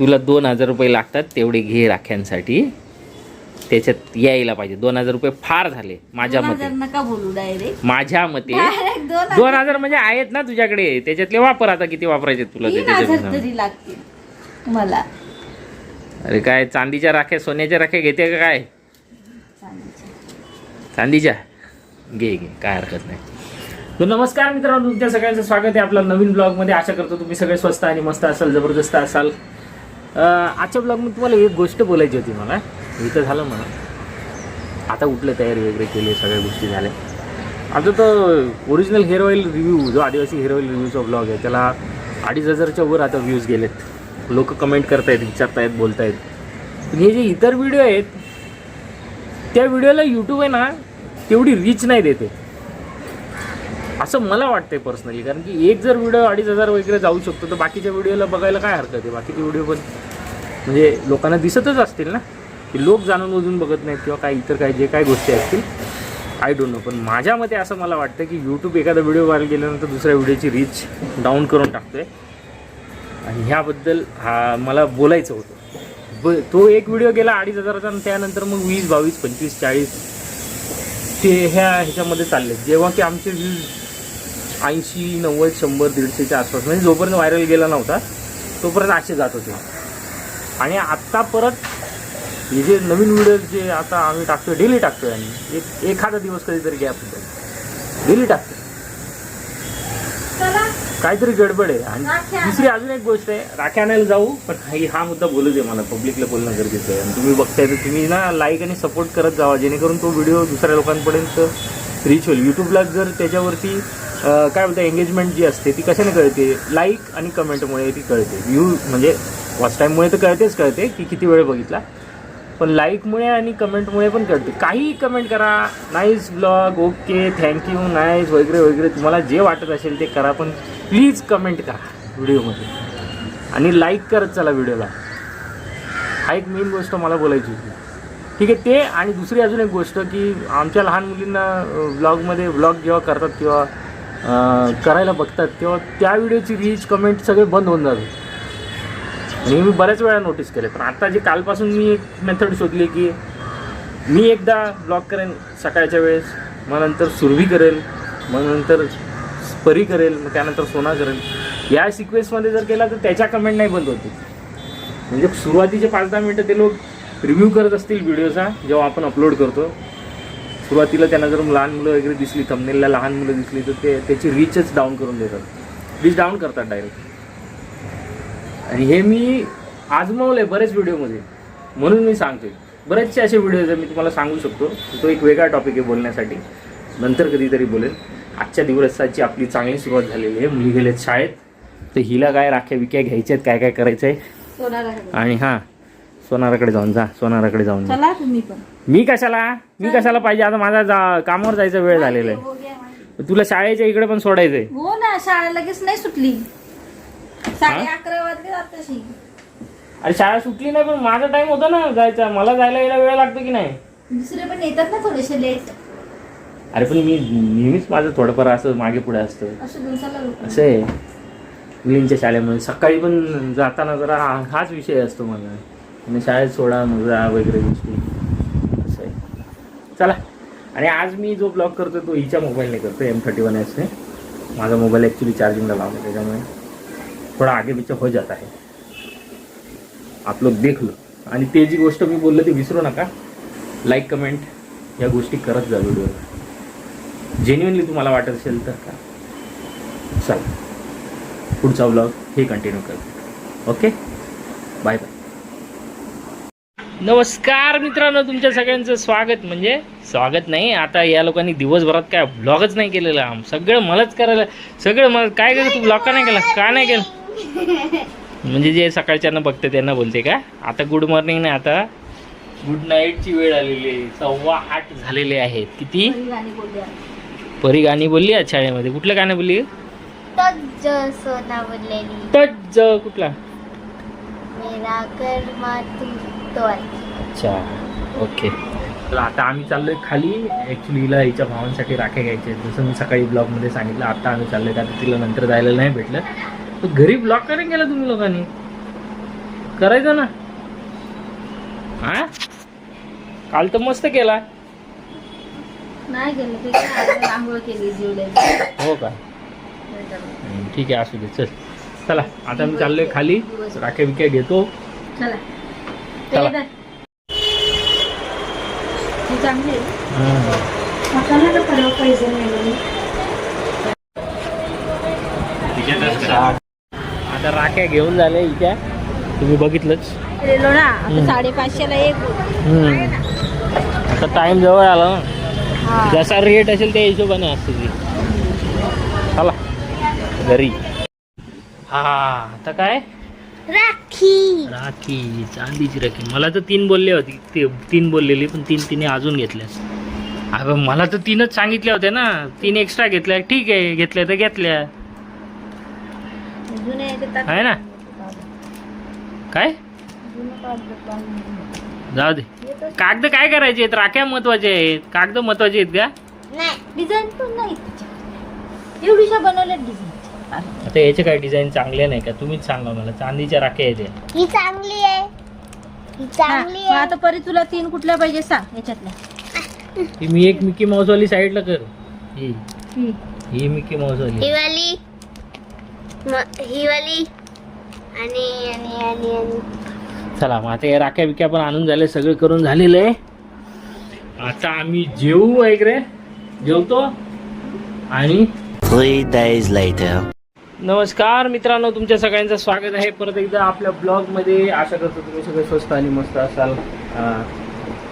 तुला दोन हजार रुपये लागतात तेवढे घे राख्यांसाठी. त्याच्यात यायला पाहिजे. दोन हजार रुपये फार झाले माझ्या मते. हजार नका बोलू डायरेक्ट माझ्या मते दोन हजार. म्हणजे आहेत ना तुझ्याकडे. त्याच्यातले वापर आता किती वापरायचे तुला ते त्याच्यात लागतील मला अरे काय चांदीच्या राख्या सोन्याच्या राख्या घेते का काय? चांदीचे. चांदीच्या? घे घे काय हरकत नाही. तर नमस्कार मित्रांनो तुमच्या सगळ्यांचं स्वागत आहे आपल्या नवीन ब्लॉगमध्ये आशा करतो तुम्ही सगळे स्वस्त आणि मस्त असाल जबरदस्त असाल. आजच्या ब्लॉगमध्ये तुम्हाला एक गोष्ट बोलायची होती मला. इथं झालं म्हणा. आता उठलं तयारी वगैरे केली सगळ्या गोष्टी झाल्या. आता तर ओरिजिनल हेअर ऑइल रिव्ह्यू जो आदिवासी हेअर ऑइल रिव्ह्यूचा ब्लॉग आहे त्याला अडीच हजारच्या वर आता व्ह्यूज गेलेत. लोक कमेंट करतायत विचारतायत बोलतायत. पण हे जे इतर व्हिडिओ आहेत त्या व्हिडिओला यूट्यूब आहे ना तेवढी रीच नाही देते. असं मला वाटतंय पर्सनली कारण की एक जर व्हिडिओ अडीच हजार वगैरे जाऊ शकतो तर बाकीच्या व्हिडिओला बघायला काय हरकत आहे? बाकीचे व्हिडिओ पण म्हणजे लोकांना दिसतच असतील ना? की लोक जाणून बुजून बघत नाहीत किंवा काय इतर काय जे काय गोष्टी असतील. आय डोंट नो पण माझ्या मते असं मला वाटतं की यूट्यूब एखादा व्हिडिओ व्हायरल गेल्यानंतर दुसऱ्या व्हिडिओची रीच डाऊन करून टाकतोय. आणि ह्याबद्दल हा मला बोलायचं होतं. ब तो एक व्हिडिओ गेला अडीच हजाराचा आणि त्यानंतर मग वीस बावीस पंचवीस चाळीस ते ह्या ह्याच्यामध्ये चालले. जेव्हा की आमचे व्ह्यूज ऐंशी नव्वद शंभर दीडशेच्या आसपास म्हणजे जोपर्यंत व्हायरल गेला नव्हता तोपर्यंत असे जात होते. आणि आत्ता परत हे जे नवीन व्हिडिओ जे आता आम्ही टाकतोय डेली टाकतोय आणि एक एखादा दिवस कधीतरी गॅप होतो. डेली टाकतोय. काहीतरी गडबड आहे. आणि दुसरी अजून एक गोष्ट आहे राख्या आणायला जाऊ पण हा हा मुद्दा बोलू दे मला पब्लिकला बोलणं गरजेचं आहे. आणि तुम्ही बघताय तर तुम्ही ना लाईक आणि सपोर्ट करत जावा जेणेकरून तो व्हिडिओ दुसऱ्या लोकांपर्यंत रीच होईल. यूट्यूबला जर त्याच्यावरती काय बोलतं एंगेजमेंट जी असते ती कशाने कळते? लाईक आणि कमेंटमुळे ती कळते. व्ह्यू म्हणजे वॉच टाईममुळे तर कळतेच कळते की किती वेळ बघितला. पण लाईकमुळे आणि कमेंटमुळे पण कळते. काही कमेंट करा. Nice blog okay thank you nice वगैरे वगैरे. तुम्हाला जे वाटत असेल ते करा पण प्लीज कमेंट करा व्हिडिओमध्ये. आणि लाईक करत चला व्हिडिओला. हा एक मेन गोष्ट मला बोलायची होती. ठीक आहे ते आणि दुसरी अजून एक गोष्ट की आमच्या लहान मुलींना व्लॉगमध्ये व्लॉग जेव्हा करतात किंवा करायला बघतात तेव्हा त्या व्हिडिओची रीच कमेंट सगळे बंद होऊन जातात. आणि हे मी बऱ्याच वेळा नोटीस केले. पण आता जे कालपासून मी एक मेथड शोधली की मी एकदा ब्लॉग करेन सकाळच्या वेळेस मग नंतर सुरभी करेल मग नंतर परी करेल मग त्यानंतर सोना करेल. या सिक्वेन्समध्ये जर केला तर त्याच्या कमेंट नाही बंद होती म्हणजे सुरुवातीचे पाच दहा मिनटं ते लोक रिव्ह्यू करत असतील व्हिडिओचा जेव्हा आपण अपलोड करतो. सुरुवातीला त्यांना जर लहान मुलं वगैरे दिसली थंबनेलला लहान मुलं दिसली तर ते त्याची रीचच डाऊन करून देतात. रीच डाऊन करतात डायरेक्ट आणि हे मी आजमावलंय बरेच व्हिडिओमध्ये. म्हणून मी सांगतोय. बरेचसे असे व्हिडिओ आहेत मी तुम्हाला सांगू शकतो तो एक वेगळा टॉपिक आहे बोलण्यासाठी. नंतर कधीतरी बोलेल. आजच्या दिवसाची आपली चांगली सुरुवात झालेली आहे. मुली गेलेत शाळेत. तर हिला काय राख्या विक्या घ्यायच्या आहेत? काय काय करायचं आहे आणि हां सोनाराकडे जाऊन जा. सोनाराकडे जाऊन जा. मी कशाला? मी कशाला पाहिजे? आता माझा जा कामावर जायचा वेळ झालेला हो गया माहिती. आहे तुला शाळेच्या इकडे पण सोडायचं आहे हो ना शाळा लगेच नाही सुटली. साडे अकरा वाजले आताशी. अरे शाळा सुटली नाही पण माझा टाइम होता ना जायचा. मला जायला यायला वेळ लागतो की नाही? दुसरे पण येतात ना थोडेसे लेट अरे पण मी नेहमीच माझं थोडंफार असं मागे पुढे असतं. असे दिवसाला लोक असं आहे. मुलींच्या शाळेमध्ये सकाळी पण जाताना जरा हा- हाच विषय असतो मला. आणि शाळेत सोडा मग जा वगैरे गोष्टी. असं आहे. चला. आणि आज मी जो ब्लॉग करतो तो हिच्या मोबाईलने करतो एम थर्टी वन एसने माझा मोबाईल ॲक्च्युली चार्जिंगला लावला त्याच्यामुळे. थोडा आगे पीछे हो जात आहे आप लोग देख लो। आणि ते जी गोष्ट मी बोललो ती विसरू नका। लाईक कमेंट या गोष्टी करत जा व्हिडिओला जेन्युनली तुम्हाला वाटत असेल तर का? चला. पुढचा ब्लॉग हे कंटिन्यू कर. ओके बाय बाय नमस्कार मित्रांनो तुमच्या सगळ्यांचं स्वागत. म्हणजे स्वागत नाही आता या लोकांनी दिवसभरात काय ब्लॉगच नाही केलेला. सगळं मलाच करायला सगळं मला काय केलं? तू ब्लॉग का नाही केला? का नाही केलं? म्हणजे जे सकाळच्यानं बघते त्यांना बोलते का? आता गुड मॉर्निंग नाही आता गुड नाईटची वेळ आलेली आहे. सव्वा आठ झालेले आहेत. किती? परी गाणी बोलली आज शाळेमध्ये. कुठलं गाणं बोलली? तज सोना बोललेली. टच कुठला? अच्छा ओके. तर आता आम्ही चाललोय खाली. ॲक्च्युली हिला हिच्या भावांसाठी राख्या घ्यायच्या आहेत. जसं मी सकाळी ब्लॉगमध्ये सांगितलं आता आम्ही चाललोय. का तिला नंतर जायला नाही भेटलं. घरी ब्लॉग करून गेला तुम्ही लोकांनी. करायचं ना. हा? काल तर मस्त केला. नाही आंघोळ केली हो का? ठीक आहे असू दे चल. चला आता मी चाललोय खाली. राख्या बिक्या घेतो. चला. चांगली आता राख्या घेऊन झाल्या इथे. तुम्ही बघितलंच. गेलो ना आता हम्म. साडेपाचशेला एक आता टाइम जवळ आला ना. जसा रेट असेल त्या हिशोबाने असते ती. चला घरी. हा आता काय? राखी. राखी चांदीची राखी. मला तर तीन बोलले होती. ते तीन बोललेली पण तीन तिने अजून घेतल्या. अगं मला तर तीनच सांगितल्या होत्या ना. तीन एक्स्ट्रा घेतल्या. ठीक आहे घेतल्या तर घेतल्या. जुने आहे ना? काय? जाऊ दे. कागद काय करायचे आहेत? राख्या महत्त्वाचे आहेत. कागद महत्त्वाचे आहेत का? नाही डिझाईन पण नाही. त्याच्यात. एवढीशा बनवल्या डिझाईन आता याचे काय डिझाईन चांगले नाही का? तुम्हीच सांगा मला. चांदीच्या राख्या आहेत या. ही चांगली आहे. ही चांगली आहे. आता परी तुला तीन कुठल्या पाहिजे सांग याच्यातल्या. ही मी एक मिकी माऊस वाली साईडला कर. ही. ही. ही मिकी माऊस वाली. ही वाली. ही वाली आणि आणि आणि आणि. चला मग आता या राख्या बिक्या पण आणून झाले सगळं करून झालेलं. आहे आता आम्ही जेवू ऐक रे जेवतो. आणि Three days later. नमस्कार मित्रांनो तुमच्या सगळ्यांचं स्वागत आहे. परत एकदा आपल्या ब्लॉगमध्ये आशा करतो तुम्ही सगळे स्वस्त आणि मस्त असाल.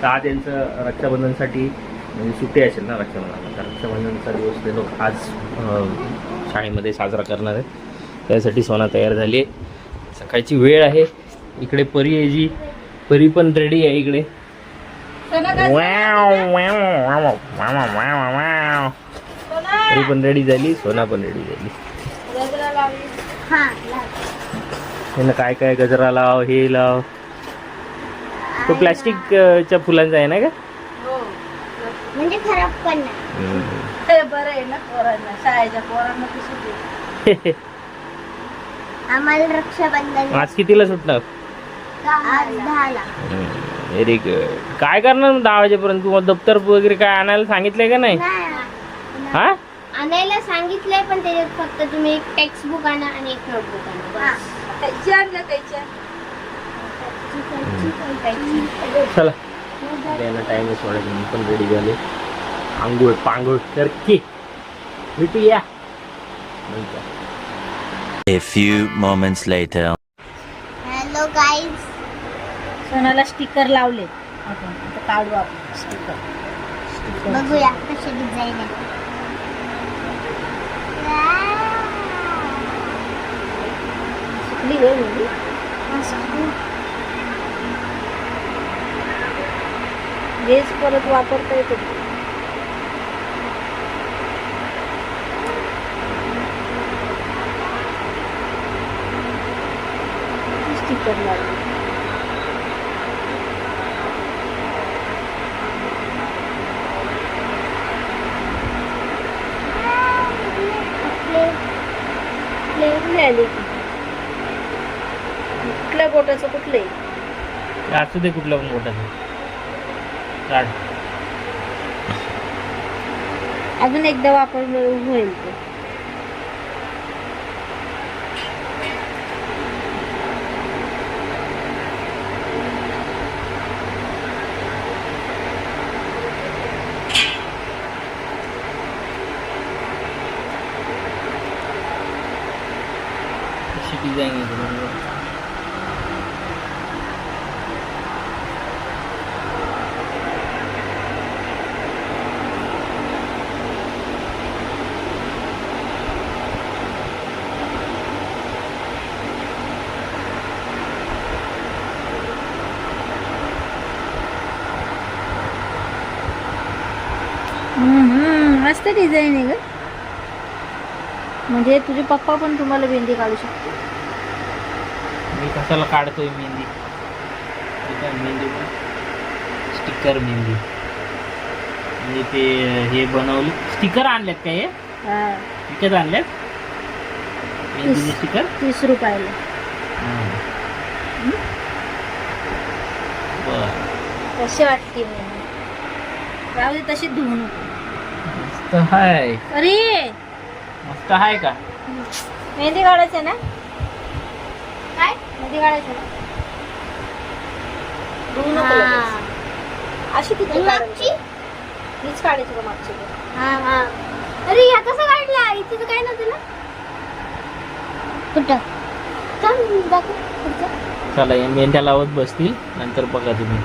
आज यांचं रक्षाबंधनसाठी म्हणजे सुट्टी असेल ना रक्षाबंधनाला. तर रक्षाबंधनचा दिवस ते लोक आज शाळेमध्ये साजरा करणार आहेत. त्यासाठी सोना तयार झाली आहे. सकाळची वेळ आहे. इकडे परी आहे जी. परी पण रेडी आहे इकडे! परी पण रेडी झाली सोना पण रेडी झाली. हा. त्यानं काय काय गजरा लाव हे लाव. तो प्लॅस्टिक अं, च्या फुलांचा आहे ना का हो. म्हणजे खराब पण नाही. हे बरं आहे ना पोरांना शाळेच्या पोरांना. आम्हाला रक्षाबंधन. आज कितीला सुटणार? आज दहाला. व्हेरी गुड काय करणार मग दहा वाजेपर्यंत? तुम्हाला दप्तर वगैरे काय आणायला सांगितलंय का नाही? नाही हा? आणायला सांगितलंय पण त्याच्यात फक्त तुम्ही एक टेक्स्ट बुक आणा आणि एक नोटबुक आणा. हा. बस. चला. द्यायला टाइम सोडा तुम्ही पण रेडी झाले आंघोळ पांघोळ कर की. भेटू या नंतर. A few moments later. Hello guys Sonala sticker लावले. आपण आता काढू आपण. स्टिकर बघूया कशी डिझाईन आहे सुकली रे मुली. ड्रेस परत वापरता येतो. लावली कुठली आली कुठल्या बोटाचं कुठलं आहे असू दे कुठलं पण मोठं काढ. अजून एकदा वापरलं होईल ते. जाएंगे मस्त डिझाईन आहे ग. म्हणजे तुझे पप्पा पण तुम्हाला भेंडी काढू शकतो मी कशाला काढतोय मेहंदी? काय मेहंदी स्टिकर मेहंदी. आणि ते हे बनवले. स्टिकर आणल्यात काय हे? हा, विकत आणल्यात? मेहंदीचे स्टिकर? तीस रुपयाला. कशी वाटते मी राहू दे तशी धुवू नको मस्त हाय. अरे! मस्त हाय का? मेहंदी काढायचं ना? काय मेहंदी काढायचं ना? हा. अशी तिथे आणि मागची हीच काढायची का मागची हा हा. अरे ह्या कसा काढला? इथे तर काय नव्हतं ना? कुठं. चला या मेंढ्या लावत बसतील. नंतर बघा तुम्ही.